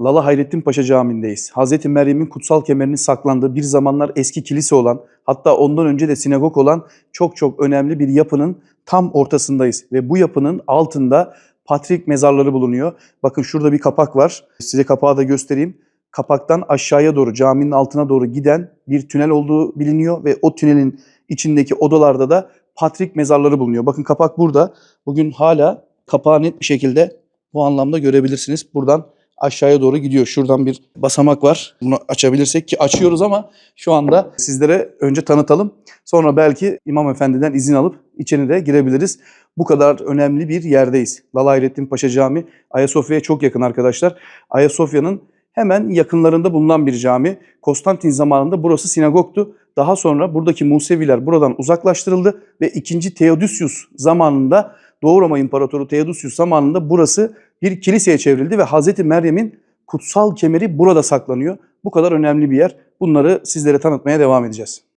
Lala Hayrettin Paşa Camii'ndeyiz. Hazreti Meryem'in kutsal kemerinin saklandığı bir zamanlar eski kilise olan, hatta ondan önce de sinagog olan çok çok önemli bir yapının tam ortasındayız. Ve bu yapının altında Patrik mezarları bulunuyor. Bakın şurada bir kapak var. Size kapağı da göstereyim. Kapaktan aşağıya doğru, caminin altına doğru giden bir tünel olduğu biliniyor ve o tünelin içindeki odalarda da Patrik mezarları bulunuyor. Bakın kapak burada. Bugün hala kapağı net bir şekilde bu anlamda görebilirsiniz. Buradan aşağıya doğru gidiyor. Şuradan bir basamak var. Bunu açabilirsek ki açıyoruz ama şu anda sizlere önce tanıtalım. Sonra belki İmam Efendi'den izin alıp içine de girebiliriz. Bu kadar önemli bir yerdeyiz. Lala Paşa Camii Ayasofya'ya çok yakın arkadaşlar. Ayasofya'nın hemen yakınlarında bulunan bir cami. Konstantin zamanında burası sinagogtu. Daha sonra buradaki Museviler buradan uzaklaştırıldı ve 2. Theodosius zamanında Doğu Roma İmparatoru Theodosius zamanında burası bir kiliseye çevrildi ve Hazreti Meryem'in kutsal kemeri burada saklanıyor. Bu kadar önemli bir yer. Bunları sizlere tanıtmaya devam edeceğiz.